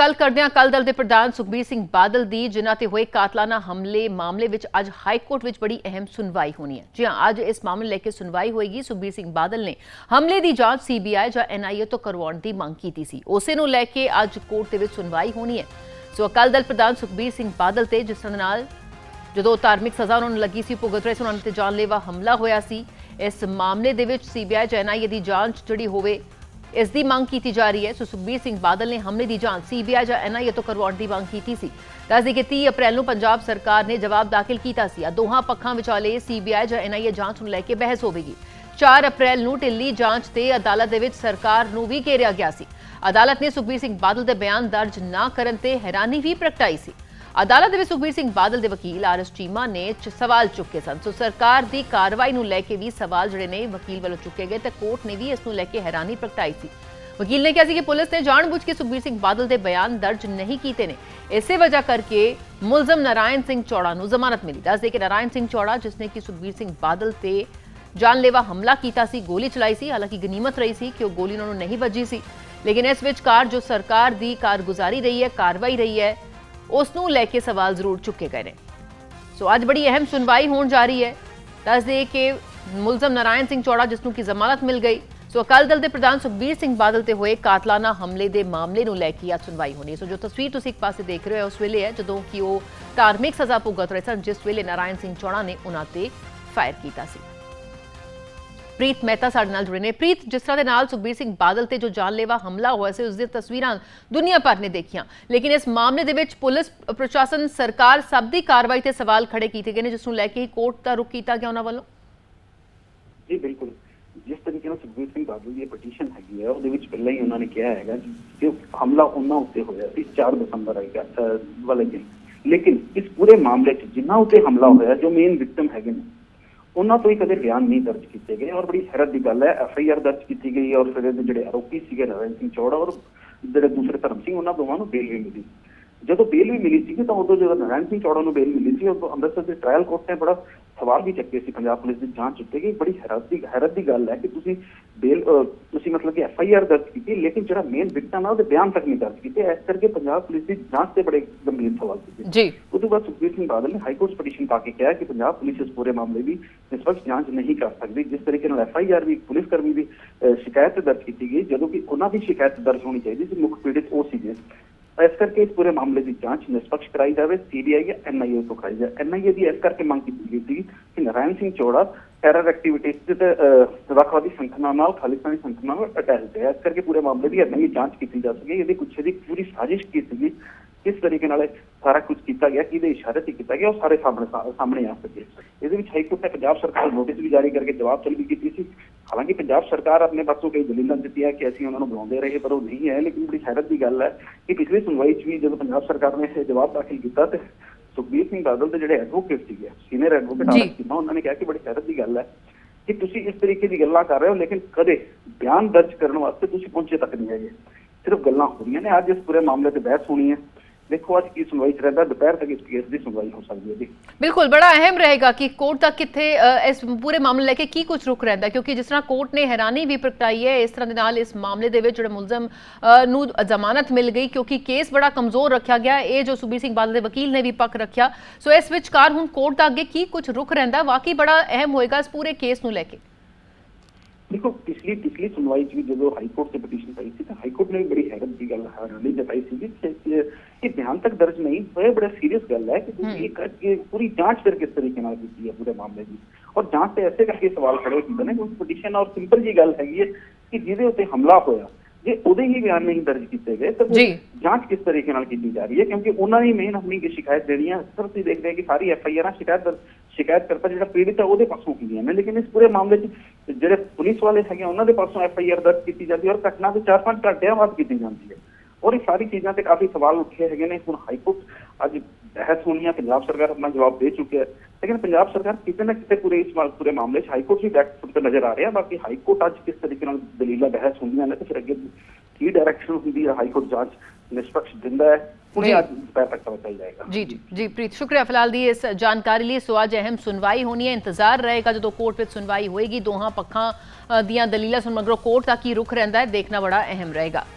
ਗੱਲ ਕਰਦੇ ਹਾਂ ਕੱਲ ਦਲ ਦੇ ਪ੍ਰਧਾਨ ਸੁਖਬੀਰ ਸਿੰਘ ਬਾਦਲ ਦੀ, ਜਿਨ੍ਹਾਂ ਤੇ ਹੋਏ ਕਾਤਲਾਨਾ ਹਮਲੇ ਮਾਮਲੇ ਵਿੱਚ ਅੱਜ ਹਾਈ ਕੋਰਟ ਵਿੱਚ ਬੜੀ ਅਹਿਮ ਸੁਣਵਾਈ ਹੋਣੀ ਹੈ। ਜੀ ਹਾਂ, ਅੱਜ ਇਸ ਮਾਮਲੇ ਲੈ ਕੇ ਸੁਣਵਾਈ ਹੋਏਗੀ। ਸੁਖਬੀਰ ਸਿੰਘ ਬਾਦਲ ਨੇ ਹਮਲੇ ਦੀ ਜਾਂਚ ਸੀਬੀਆਈ ਜਾਂ ਐਨਆਈਏ ਤੋਂ ਕਰਵਾਉਣ ਦੀ ਮੰਗ ਕੀਤੀ ਸੀ। ਉਸੇ ਨੂੰ ਲੈ ਕੇ ਅੱਜ ਕੋਰਟ ਦੇ ਵਿੱਚ ਸੁਣਵਾਈ ਹੋਣੀ ਹੈ। ਸੋ ਅਕਾਲੀ ਦਲ ਪ੍ਰਧਾਨ ਸੁਖਬੀਰ ਸਿੰਘ ਬਾਦਲ ਤੇ, ਜਿਸ ਨਾਲ ਜਦੋਂ ਧਾਰਮਿਕ ਸਜ਼ਾ ਉਹਨਾਂ ਨੂੰ ਲੱਗੀ ਸੀ, ਭੁਗਤ ਰਹੇ ਸੀ, ਉਹਨਾਂ ਤੇ ਜਾਨਲੇਵਾ ਹਮਲਾ ਹੋਇਆ ਸੀ, ਇਸ ਮਾਮਲੇ ਦੇ ਵਿੱਚ ਸੀਬੀਆਈ ਜਾਂ ਐਨਆਈਏ ਦੀ ਜਾਂਚ ਜਿਹੜੀ ਹੋਵੇ ਇਸ ਦੀ ਮੰਗ ਕੀਤੀ ਜਾ ਰਹੀ ਹੈ। ਸੋ ਸੁਖਬੀਰ ਸਿੰਘ ਬਾਦਲ ਨੇ ਹਮਲੇ ਦੀ ਜਾਂਚ ਸੀਬੀਆਈ ਜਾਂ ਐਨਆਈਏ ਤੋਂ ਕਰਵਾਉਣ ਦੀ ਮੰਗ ਕੀਤੀ ਸੀ। ਦੱਸਦੀ ਕਿ 30 ਅਪ੍ਰੈਲ ਨੂੰ ਪੰਜਾਬ ਸਰਕਾਰ ਨੇ ਜਵਾਬ ਦਾਖਲ ਕੀਤਾ ਸੀ। ਆ ਦੋਹਾਂ ਪੱਖਾਂ ਵਿਚਾਲੇ ਸੀਬੀਆਈ ਜਾਂ ਐਨਆਈਏ ਜਾਂਚ ਨੂੰ ਲੈ ਕੇ ਬਹਿਸ ਹੋਵੇਗੀ। 4 ਅਪ੍ਰੈਲ ਨੂੰ ਢਿੱਲੀ ਜਾਂਚ ਤੇ ਅਦਾਲਤ ਦੇ ਵਿੱਚ ਸਰਕਾਰ ਨੂੰ ਵੀ ਘੇਰਿਆ ਗਿਆ ਸੀ। ਅਦਾਲਤ ਨੇ ਸੁਖਬੀਰ ਸਿੰਘ ਬਾਦਲ ਦੇ ਬਿਆਨ ਦਰਜ ਨਾ ਕਰਨ ਤੇ ਹੈਰਾਨੀ ਵੀ ਪ੍ਰਗਟਾਈ ਸੀ। ਅਦਾਲਤ ਦੇ ਵਿੱਚ ਸੁਖਬੀਰ ਸਿੰਘ ਬਾਦਲ ਦੇ ਵਕੀਲ ਆਰ ਐਸ ਚੀਮਾ ਨੇ ਸਵਾਲ ਚੁੱਕੇ ਸਨ। ਸੋ ਸਰਕਾਰ ਦੀ ਕਾਰਵਾਈ ਨੂੰ ਲੈ ਕੇ ਵੀ ਸਵਾਲ ਜਿਹੜੇ ਨੇ ਵਕੀਲ ਵੱਲੋਂ ਚੁੱਕੇ ਗਏ ਤੇ ਕੋਰਟ ਨੇ ਵੀ ਇਸ ਨੂੰ ਲੈ ਕੇ ਹੈਰਾਨੀ ਪ੍ਰਗਟਾਈ ਸੀ। ਵਕੀਲ ਨੇ ਕਿਹਾ ਸੀ ਕਿ ਪੁਲਿਸ ਨੇ ਜਾਣਬੁੱਝ ਕੇ ਸੁਖਬੀਰ ਸਿੰਘ ਬਾਦਲ ਦੇ ਬਿਆਨ ਦਰਜ ਨਹੀਂ ਕੀਤੇ ਨੇ। ਇਸੇ ਵਜ੍ਹਾ ਕਰਕੇ ਮੁਲਜ਼ਮ ਨਾਰਾਇਣ ਸਿੰਘ ਚੌੜਾ ਨੂੰ ਜ਼ਮਾਨਤ ਮਿਲੀ। ਦੱਸਦੇ ਕਿ ਨਾਰਾਇਣ ਸਿੰਘ ਚੌੜਾ, ਜਿਸ ਨੇ ਕਿ ਸੁਖਬੀਰ ਸਿੰਘ ਬਾਦਲ ਤੇ ਜਾਨਲੇਵਾ ਹਮਲਾ ਕੀਤਾ ਸੀ, ਗੋਲੀ ਚਲਾਈ ਸੀ, ਹਾਲਾਂਕਿ ਗਨੀਮਤ ਰਹੀ ਸੀ ਕਿ ਉਹ ਗੋਲੀ ਉਹਨਾਂ ਨੂੰ ਨਹੀਂ ਵੱਜੀ ਸੀ। ਲੇਕਿਨ ਇਸ ਵਿਚਕਾਰ ਜੋ ਸਰਕਾਰ ਦੀ ਕਾਰਗੁਜ਼ਾਰੀ ਰਹੀ ਹੈ, ਕਾਰਵਾਈ ਰਹੀ ਹੈ ਉਸ ਨੂੰ ਲੈ ਕੇ ਸਵਾਲ ਜ਼ਰੂਰ ਚੁੱਕੇ ਗਏ ਨੇ। ਸੋ ਅੱਜ ਬੜੀ ਅਹਿਮ ਸੁਣਵਾਈ ਹੋਣ ਜਾ ਰਹੀ ਹੈ। ਦੱਸ ਦੱਸਦੇ ਕਿ ਮੁਲਜ਼ਮ ਨਾਰਾਇਣ ਸਿੰਘ ਚੌੜਾ, ਜਿਸ ਨੂੰ ਕਿ ਜ਼ਮਾਨਤ ਮਿਲ ਗਈ, ਸੋ ਅਕਾਲੀ ਦਲ ਦੇ ਪ੍ਰਧਾਨ ਸੁਖਬੀਰ ਸਿੰਘ ਬਾਦਲ ਤੇ ਹੋਏ ਕਾਤਲਾਨਾ ਹਮਲੇ ਦੇ ਮਾਮਲੇ ਨੂੰ ਲੈ ਕੇ ਅੱਜ ਸੁਣਵਾਈ ਹੋਣੀ ਹੈ। ਸੋ ਜੋ ਤਸਵੀਰ ਤੁਸੀਂ ਇੱਕ ਪਾਸੇ ਦੇਖ ਰਹੇ ਹੋ, ਉਸ ਵੇਲੇ ਹੈ, ਜਦੋਂ ਕਿ ਉਹ ਧਾਰਮਿਕ ਸਜ਼ਾ ਭੁਗਤ ਰਹੇ ਸਨ, ਜਿਸ ਵੇਲੇ ਨਾਰਾਇਣ ਸਿੰਘ ਚੌੜਾ ਨੇ ਉਹਨਾਂ ਤੇ ਫਾਇਰ ਕੀਤਾ ਸੀ। ਪ੍ਰੀਤ ਮਹਿਤਾ ਸਾਡੇ ਨਾਲ ਜੁੜੇ ਨੇ। ਪ੍ਰੀਤ, ਜਿਸ ਤਰ੍ਹਾਂ ਦੇ ਨਾਲ ਸੁਖਬੀਰ ਸਿੰਘ ਬਾਦਲ ਤੇ ਜੋ ਜਾਨਲੇਵਾ ਹਮਲਾ ਹੋਇਆ ਸੀ, ਉਸ ਦੀਆਂ ਤਸਵੀਰਾਂ ਦੁਨੀਆ ਭਰ ਨੇ ਦੇਖੀਆਂ। ਲੇਕਿਨ ਇਸ ਮਾਮਲੇ ਦੇ ਵਿੱਚ ਪੁਲਿਸ, ਪ੍ਰਸ਼ਾਸਨ, ਸਰਕਾਰ ਸਭ ਦੀ ਕਾਰਵਾਈ ਤੇ ਸਵਾਲ ਖੜੇ ਕੀਤੇ ਗਏ ਨੇ, ਜਿਸ ਨੂੰ ਲੈ ਕੇ ਕੋਰਟ ਦਾ ਰੁਖ ਕੀਤਾ ਗਿਆ ਉਹਨਾਂ ਵੱਲੋਂ। ਜੀ, ਬਿਲਕੁਲ। ਜਿਸ ਤਰੀਕੇ ਨਾਲ ਸੁਖਬੀਰ ਸਿੰਘ ਬਾਦਲ ਦੀ ਪਟੀਸ਼ਨ ਹੈਗੀ ਹੈ, ਉਹਦੇ ਵਿੱਚ ਪਹਿਲਾਂ ਹੀ ਉਹਨਾਂ ਨੇ ਕਿਹਾ ਹੈਗਾ ਕਿ ਹਮਲਾ ਉਹਨਾਂ ਉੱਤੇ ਹੋਇਆ ਸੀ 4 ਦਸੰਬਰ ਆਏਗਾ ਵਾਲੇ ਦਿਨ। ਲੇਕਿਨ ਇਸ ਪੂਰੇ ਮਾਮਲੇ 'ਚ ਜਿਨ੍ਹਾਂ ਉੱਤੇ ਹਮਲਾ ਹੋਇਆ, ਜੋ ਮੇਨ ਵਿਕਟਮ ਹੈਗੇ ਨੇ ਉਹਨਾਂ ਤੋਂ ਹੀ ਕਦੇ ਬਿਆਨ ਨਹੀਂ ਦਰਜ ਕੀਤੇ ਗਏ ਔਰ ਬੜੀ ਹੈਰਤ ਦੀ ਗੱਲ ਹੈ ਐਫ ਆਈ ਆਰ ਦਰਜ ਕੀਤੀ ਗਈ ਔਰ ਫਿਰ ਇਹਦੇ ਜਿਹੜੇ ਆਰੋਪੀ ਸੀਗੇ ਨਰਿੰਦਰ ਸਿੰਘ ਚੌੜਾ ਔਰ ਜਿਹੜੇ ਦੂਸਰੇ ਧਰਮ ਸਿੰਘ ਉਹਨਾਂ ਦੋਵਾਂ ਨੂੰ ਬੇਲ ਵੀ ਮਿਲੀ। ਜਦੋਂ ਬੇਲ ਵੀ ਮਿਲੀ ਸੀ ਤਾਂ ਉਦੋਂ ਜਦੋਂ ਨਾਰਾਇਣ ਸਿੰਘ ਚੌੜਾ ਨੂੰ ਬੇਲ ਮਿਲੀ ਸੀ, ਉਦੋਂ ਅੰਮ੍ਰਿਤਸਰ ਦੇ ਟ੍ਰਾਇਲ ਕੋਰਟ ਨੇ ਬੜਾ ਸਵਾਲ ਵੀ ਚੱਕੇ ਸੀ ਪੰਜਾਬ ਪੁਲਿਸ ਦੀ ਜਾਂਚ ਉੱਤੇ ਕਿ ਬੜੀ ਹੈਰਤ ਦੀ ਹੈਰਤ ਦੀ ਗੱਲ ਹੈ ਕਿ ਤੁਸੀਂ ਬੇਲ ਤੁਸੀਂ ਮਤਲਬ ਕਿ ਐਫ ਆਈ ਆਰ ਦਰਜ ਕੀਤੀ ਲੇਕਿਨ ਜਿਹੜਾ ਮੇਨ ਵਿਕਟਮ ਹੈ ਉਹਦੇ ਬਿਆਨ ਤੱਕ ਨਹੀਂ ਦਰਜ ਕੀਤੇ। ਇਸ ਕਰਕੇ ਪੰਜਾਬ ਪੁਲਿਸ ਦੀ ਜਾਂਚ ਤੇ ਬੜੇ ਗੰਭੀਰ ਸਵਾਲ ਕੀਤੇ ਜੀ। ਉਸ ਤੋਂ ਬਾਅਦ ਸੁਖਬੀਰ ਸਿੰਘ ਬਾਦਲ ਨੇ ਹਾਈ ਕੋਰਟ ਪਟੀਸ਼ਨ ਪਾ ਕੇ ਕਿਹਾ ਕਿ ਪੰਜਾਬ ਪੁਲਿਸ ਇਸ ਪੂਰੇ ਮਾਮਲੇ ਦੀ ਨਿਸ਼ਪਕਸ਼ ਜਾਂਚ ਨਹੀਂ ਕਰ ਸਕਦੀ ਜਿਸ ਤਰੀਕੇ ਨਾਲ ਐਫ ਆਈ ਆਰ ਵੀ ਪੁਲਿਸ ਕਰਮੀ ਦੀ ਸ਼ਿਕਾਇਤ ਦਰਜ ਕੀਤੀ ਗਈ ਜਦੋਂ ਕਿ ਉਹਨਾਂ ਦੀ ਸ਼ਿਕਾਇਤ ਦਰਜ ਹੋਣੀ ਚਾਹੀਦੀ ਸੀ ਮੁੱਖ ਪੀੜਿਤ ਉਹ ਸੀਗੇ। ਇਸ ਕਰਕੇ ਇਸ ਪੂਰੇ ਮਾਮਲੇ ਦੀ ਜਾਂਚ ਨਿਸ਼ਪਕਸ਼ ਕਰਾਈ ਜਾਵੇ। ਸੀਬੀਆਈ ਜਾਂ ਐਨਆਈਏ ਤੋਂ ਕਰਾਈ ਜਾਵੇ। ਐਨਆਈਏ ਦੀ ਇਸ ਕਰਕੇ ਮੰਗ ਕੀਤੀ ਗਈ ਸੀ ਕਿ ਨਰਾਇਣ ਸਿੰਘ ਚੌੜਾ ਟੈਰਰ ਐਕਟੀਵਿਟੀਜ਼ ਤੇ ਵੱਖਵਾਦੀ ਸੰਗਠਨਾਂ ਨਾਲ, ਖਾਲਿਸਤਾਨੀ ਸੰਗਠਨਾਂ ਨਾਲ ਅਟੈਚ ਹੈ ਇਸ ਕਰਕੇ ਪੂਰੇ ਮਾਮਲੇ ਦੀ ਐਨਆਈਏ ਜਾਂਚ ਕੀਤੀ ਜਾ ਸਕੇ। ਇਹਦੇ ਪਿੱਛੇ ਦੀ ਪੂਰੀ ਸਾਜ਼ਿਸ਼ ਕੀ ਸੀਗੀ ਕਿਸ ਤਰੀਕੇ ਨਾਲ ਸਾਰਾ ਕੁਝ ਕੀਤਾ ਗਿਆ ਕਿਹਦੇ ਇਸ਼ਾਰੇ ਤੇ ਕੀਤਾ ਗਿਆ ਉਹ ਸਾਰੇ ਸਾਹਮਣੇ ਸਾਹਮਣੇ ਆ ਸਕੇ। ਇਹਦੇ ਵਿੱਚ ਹਾਈ ਕੋਰਟ ਨੇ ਪੰਜਾਬ ਸਰਕਾਰ ਨੂੰ ਨੋਟਿਸ ਵੀ ਜਾਰੀ ਕਰਕੇ ਜਵਾਬ ਤਲਬੀ ਕੀਤੀ ਸੀ। ਹਾਲਾਂਕਿ ਪੰਜਾਬ ਸਰਕਾਰ ਆਪਣੇ ਪਾਸੋਂ ਕਈ ਦਲੀਲਾਂ ਦਿੱਤੀਆਂ ਕਿ ਅਸੀਂ ਉਹਨਾਂ ਨੂੰ ਬੁਲਾਉਂਦੇ ਰਹੇ ਪਰ ਉਹ ਨਹੀਂ ਹੈ ਲੇਕਿਨ ਬੜੀ ਹੈਰਤ ਦੀ ਗੱਲ ਹੈ ਕਿ ਪਿਛਲੀ ਸੁਣਵਾਈ 'ਚ ਵੀ ਜਦੋਂ ਪੰਜਾਬ ਸਰਕਾਰ ਨੇ ਇਹ ਜਵਾਬ ਦਾਖਲ ਕੀਤਾ ਤੇ ਸੁਖਬੀਰ ਸਿੰਘ ਬਾਦਲ ਦੇ ਜਿਹੜੇ ਐਡਵੋਕੇਟ ਸੀਗੇ ਸੀਨੀਅਰ ਐਡਵੋਕੇਟ ਜੀ। ਆਰ ਸੀਮਾ ਉਹਨਾਂ ਨੇ ਕਿਹਾ ਕਿ ਬੜੀ ਹੈਰਤ ਦੀ ਗੱਲ ਹੈ ਕਿ ਤੁਸੀਂ ਇਸ ਤਰੀਕੇ ਦੀ ਗੱਲਾਂ ਕਰ ਰਹੇ ਹੋ ਲੇਕਿਨ ਕਦੇ ਬਿਆਨ ਦਰਜ ਕਰਨ ਵਾਸਤੇ ਤੁਸੀਂ ਪਹੁੰਚੇ ਤੱਕ ਨਹੀਂ ਹੈਗੇ। ਸਿਰਫ ਗੱਲਾਂ ਹੋ ਰਹੀਆਂ ਨੇ ਅੱਜ ਇਸ ਪੂਰੇ ਮਾਮਲੇ ਤੇ ਬਹਿਸ ਹੋਣੀ ਹੈ। ਦੇਖੋ ਅੱਜ ਕੀ ਸੁਣਵਾਈ ਚ ਰਹਿੰਦਾ, ਦੁਪਹਿਰ ਤੱਕ ਇਸ ਕੇਸ ਦੀ ਸੁਣਵਾਈ ਹੋ ਸਕਦੀ ਹੈ ਜੀ। ਬਿਲਕੁਲ, ਬੜਾ ਅਹਿਮ ਰਹੇਗਾ ਕਿ ਕੋਰਟ ਤੱਕ ਕਿੱਥੇ ਇਸ ਪੂਰੇ ਮਾਮਲੇ ਲੈ ਕੇ ਕੀ ਕੁਝ ਰੁਕ ਰਹਿੰਦਾ ਕਿਉਂਕਿ ਜਿਸ ਤਰ੍ਹਾਂ ਕੋਰਟ ਨੇ ਹੈਰਾਨੀ ਵੀ ਪ੍ਰਗਟਾਈ ਹੈ, ਇਸ ਤਰ੍ਹਾਂ ਦੇ ਨਾਲ ਇਸ ਮਾਮਲੇ ਦੇ ਵਿੱਚ ਜਿਹੜੇ ਮੁਲਜ਼ਮ ਨੂੰ ਜ਼ਮਾਨਤ ਮਿਲ ਗਈ, ਕਿਉਂਕਿ ਕੇਸ ਬੜਾ ਕਮਜ਼ੋਰ ਰੱਖਿਆ ਗਿਆ ਇਹ ਜੋ ਸੁਬੀਰ ਸਿੰਘ ਬਾਦਲ ਦੇ ਵਕੀਲ ਨੇ ਵੀ ਪੱਕ ਰੱਖਿਆ। ਸੋ ਇਸ ਵਿਚਕਾਰ ਹੁਣ ਕੋਰਟ ਦਾ ਅੱਗੇ ਕੀ ਕੁਝ ਰੁਕ ਰਹਿੰਦਾ, ਵਾਕਈ ਬੜਾ ਅਹਿਮ ਹੋਏਗਾ ਇਸ ਪੂਰੇ ਕੇਸ ਨੂੰ ਲੈ ਕੇ। ਦੇਖੋ ਪਿਛਲੀ ਪਿਛਲੀ ਸੁਣਵਾਈ ਚ ਵੀ ਜਦੋਂ ਹਾਈ ਕੋਰਟ ਤੇ ਪਟੀਸ਼ਨ ਪਾਈ ਸੀ ਤਾਂ ਹਾਈ ਕੋਰਟ ਨੇ ਵੀ ਬੜੀ ਹੈਰਤ ਦੀ ਗੱਲ ਹੈਰਾਨੀ ਜਤਾਈ ਸੀ ਕਿ ਕਿ ਇਹ ਬਿਆਨ ਤੱਕ ਦਰਜ ਨਹੀਂ ਹੋਇਆ ਬੜਾ ਸੀਰੀਅਸ ਗੱਲ ਹੈ ਕਿ ਤੁਸੀਂ ਇਹ ਕਰ- ਇਹ ਪੂਰੀ ਜਾਂਚ ਫਿਰ ਕਿਸ ਤਰੀਕੇ ਨਾਲ ਕੀਤੀ ਹੈ ਪੂਰੇ ਮਾਮਲੇ ਦੀ ਔਰ ਜਾਂਚ ਤੇ ਐਸੇ ਕਰਕੇ ਸਵਾਲ ਖੜੇ ਹੁੰਦੇ ਨੇ ਕਿਉਂਕਿ ਪਟੀਸ਼ਨ ਔਰ ਸਿੰਪਲ ਜੀ ਗੱਲ ਹੈਗੀ ਹੈ ਕਿ ਜਿਹਦੇ ਉੱਤੇ ਹਮਲਾ ਹੋਇਆ ਜੇ ਉਹਦੇ ਹੀ ਬਿਆਨ ਨਹੀਂ ਦਰਜ ਕੀਤੇ ਗਏ ਤਾਂ ਉਹ ਜੀ। ਜਾਂਚ ਕਿਸ ਤਰੀਕੇ ਨਾਲ ਕੀਤੀ ਜਾ ਰਹੀ ਹੈ ਕਿਉਂਕਿ ਉਹਨਾਂ ਨੇ ਮੇਨ ਆਪਣੀ ਕੀ ਸ਼ਿਕਾਇਤ ਦੇਣੀ ਹੈ ਅਕਸਰ ਤੁਸੀਂ ਦੇਖਦੇ ਹੋ ਕਿ ਸਾਰੀ ਐਫ ਆਈ ਆਰਾਂ ਸ਼ਿਕਾਇਤ ਦਰ- ਸ਼ਿਕਾਇਤ ਕਰਤਾ ਜਿਹੜਾ ਪੀੜਿਤ ਹੈ ਉਹਦੇ ਪਾਸੋਂ ਹੁੰਦੀਆਂ ਨੇ ਲੇਕਿਨ ਇਸ ਪੂਰੇ ਮਾਮਲੇ 'ਚ ਜਿਹੜੇ ਪੁਲਿਸ ਵਾਲੇ ਹੈਗੇ ਉਹਨਾਂ ਦੇ ਪਾਸੋਂ ਐਫ ਆਈ ਆਰ ਦਰਜ ਕੀਤੀ ਜਾਂਦੀ ਹੈ ਔਰ ਘਟਨਾ ਦੇ 4-5 ਘੰਟਿਆਂ ਬਾਅਦ ਕੀਤੀ ਜਾਂਦੀ ਹੈ। ਔਰ ਇਹ ਸਾਰੀ ਚੀਜ਼ਾਂ ਤੇ ਕਾਫੀ ਸਵਾਲ ਉੱਠੇ ਹੈਗੇ ਨੇ। ਹੁਣ ਹਾਈ ਕੋਰਟ ਅੱਜ ਬਹਿਸ ਹੋਣੀ ਹੈ, ਪੰਜਾਬ ਸਰਕਾਰ ਆਪਣਾ ਜਵਾਬ ਦੇ ਚੁੱਕੀ ਹੈ। ਲੇਕਿਨ ਪੰਜਾਬ ਸਰਕਾਰ ਕਿਤੇ ਨਾ ਕਿਤੇ ਪੂਰੇ ਇਸ ਪੂਰੇ ਮਾਮਲੇ 'ਚ ਹਾਈ ਕੋਰਟ ਵੀ ਬੈਕ ਫੁੱਟ ਤੇ ਨਜ਼ਰ ਆ ਰਿਹਾ। ਬਾਕੀ ਹਾਈ ਕੋਰਟ ਅੱਜ ਕਿਸ ਤਰੀਕੇ ਨਾਲ ਦਲੀਲਾਂ, ਬਹਿਸ ਹੁੰਦੀਆਂ ਨੇ, ਤੇ ਫਿਰ ਅੱਗੇ ਕੀ ਡਾਇਰੈਕਸ਼ਨ ਹੁੰਦੀ ਹੈ ਹਾਈ ਕੋਰਟ ਜਾਂਚ ਨਿਸ਼ਪਕਸ਼ ਦਿੰਦਾ ਹੈ ਜੀ। ਹੁਣੇ ਅੱਜ ਦੁਪਹਿਰ ਤੱਕ ਪਤਾ ਚੱਲ ਜਾਏਗਾ। ਜੀ ਜੀ ਜੀ ਪ੍ਰੀਤ ਸ਼ੁਕਰੀਆ ਫਿਲਹਾਲ ਦੀ ਇਸ ਜਾਣਕਾਰੀ ਲਈ। ਸੋ ਅੱਜ ਅਹਿਮ ਸੁਣਵਾਈ ਹੋਣੀ ਹੈ ਇੰਤਜ਼ਾਰ ਰਹੇਗਾ ਜਦੋਂ ਕੋਰਟ ਵਿੱਚ ਸੁਣਵਾਈ ਹੋਏਗੀ। ਦੋਹਾਂ ਪੱਖਾਂ ਦੀਆਂ ਦਲੀਲਾਂ ਸੁਣ ਮਗਰੋਂ ਕੋਰਟ ਦਾ ਕੀ ਰੁਖ ਰਹਿੰਦਾ ਹੈ ਦੇਖਣਾ ਬੜਾ ਅਹਿਮ ਰਹੇਗਾ।